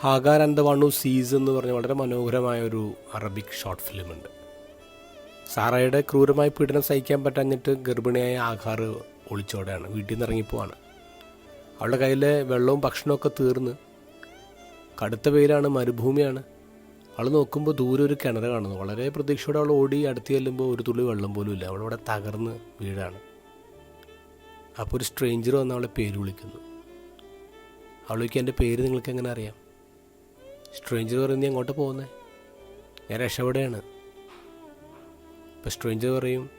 Hagar and the one who sees എന്ന് പറഞ്ഞ വളരെ മനോഹരമായ ഒരു അറബിക് ഷോർട്ട് ഫിലിം ഉണ്ട്. സാറയുടെ ക്രൂരമായ പീഡനം സഹിക്കാൻ പറ്റാഞ്ഞിട്ട് ഗർഭിണിയായ ആഹാർ ഒളിച്ചോടെയാണ് വീട്ടിൽ നിന്ന് ഇറങ്ങിപ്പോവാണ് അവളുടെ കയ്യിലെ വെള്ളവും ഭക്ഷണമൊക്കെ തീർന്ന് കടുത്ത വെയിലാണ് മരുഭൂമിയാണ്. അവൾ നോക്കുമ്പോൾ ദൂരെ ഒരു കിണർ കാണുന്നു. വളരെ പ്രതീക്ഷയോടെ അവൾ ഓടി അടുത്ത് ചെല്ലുമ്പോൾ ഒരു തുള്ളി വെള്ളം പോലും ഇല്ല. അവളവിടെ തകർന്ന് വീഴാണ്. അപ്പോൾ ഒരു സ്ട്രേഞ്ചർ വന്ന് അവളെ പേര് വിളിക്കുന്നു. അവൾക്ക് എന്റെ പേര് നിങ്ങൾക്ക് എങ്ങനെ അറിയാം? സ്ട്രേഞ്ചർ പറയും നീ എങ്ങോട്ട് പോകുന്നത് ഞാൻ രക്ഷപ്പെടുകയാണ്. ഇപ്പം സ്ട്രേഞ്ചർ പറയും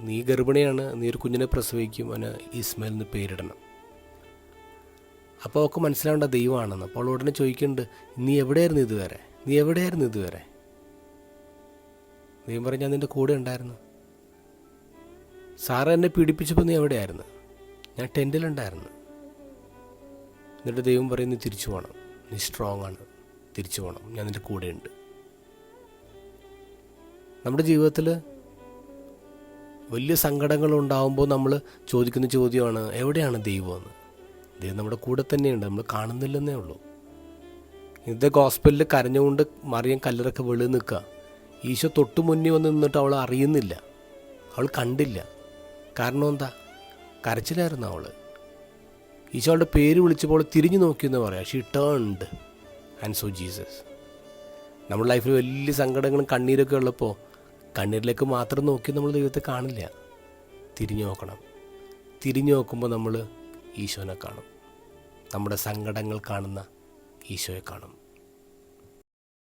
നീ ഗർഭിണിയാണ് നീ ഒരു കുഞ്ഞിനെ പ്രസവിക്കും അവന് ഇസ്മയിൽ പേരിടണം. അപ്പോൾ അവൾക്ക് മനസ്സിലാവേണ്ട ദൈവമാണെന്ന്. അപ്പോൾ ഉടനെ ചോദിക്കുന്നുണ്ട് നീ എവിടെയായിരുന്നു ഇതുവരെ? നീ എവിടെയായിരുന്നു ഇതുവരെ? ദൈവം പറഞ്ഞ് ഞാൻ നിന്റെ കൂടെ ഉണ്ടായിരുന്നു. സാറ് എന്നെ പീഡിപ്പിച്ചപ്പോൾ നീ എവിടെയായിരുന്നു? ഞാൻ ടെന്റിലുണ്ടായിരുന്നു എന്നിട്ട് ദൈവം പറയും നീ തിരിച്ചു പോകണം നീ സ്ട്രോങ് ആണ്. തിരിച്ചു പോകണം ഞാൻ നിന്റെ കൂടെയുണ്ട്. നമ്മുടെ ജീവിതത്തിൽ വലിയ സങ്കടങ്ങൾ ഉണ്ടാകുമ്പോൾ നമ്മൾ ചോദിക്കുന്ന ചോദ്യമാണ് എവിടെയാണ് ദൈവം എന്ന്? ദൈവം നമ്മുടെ കൂടെ തന്നെയുണ്ട്. നമ്മൾ കാണുന്നില്ലെന്നേ ഉള്ളൂ. ഇന്നത്തെ ഹോസ്പിറ്റലിൽ കരഞ്ഞുകൊണ്ട് മറിയം കല്ലറൊക്കെ വെളി നിൽക്കുക. ഈശോ തൊട്ട് മുന്നിൽ വന്ന് നിന്നിട്ട് അവൾ അറിയുന്നില്ല. അവൾ കണ്ടില്ല. കാരണം എന്താ? കരച്ചിലായിരുന്നു അവൾ ഈശോ അവളുടെ പേര് വിളിച്ചപ്പോൾ തിരിഞ്ഞു നോക്കിയെന്ന് പറയാം. She turned and so Jesus നമ്മുടെ ലൈഫിൽ വലിയ സങ്കടങ്ങളും കണ്ണീരൊക്കെ ഉള്ളപ്പോൾ കണ്ണീരിലേക്ക് മാത്രം നോക്കി നമ്മൾ ദൈവത്തെ കാണില്ല. തിരിഞ്ഞു നോക്കണം. തിരിഞ്ഞു നോക്കുമ്പോൾ നമ്മൾ ഈശോനെ കാണും. നമ്മുടെ സങ്കടങ്ങൾ കാണുന്ന ഈശോയെ കാണും.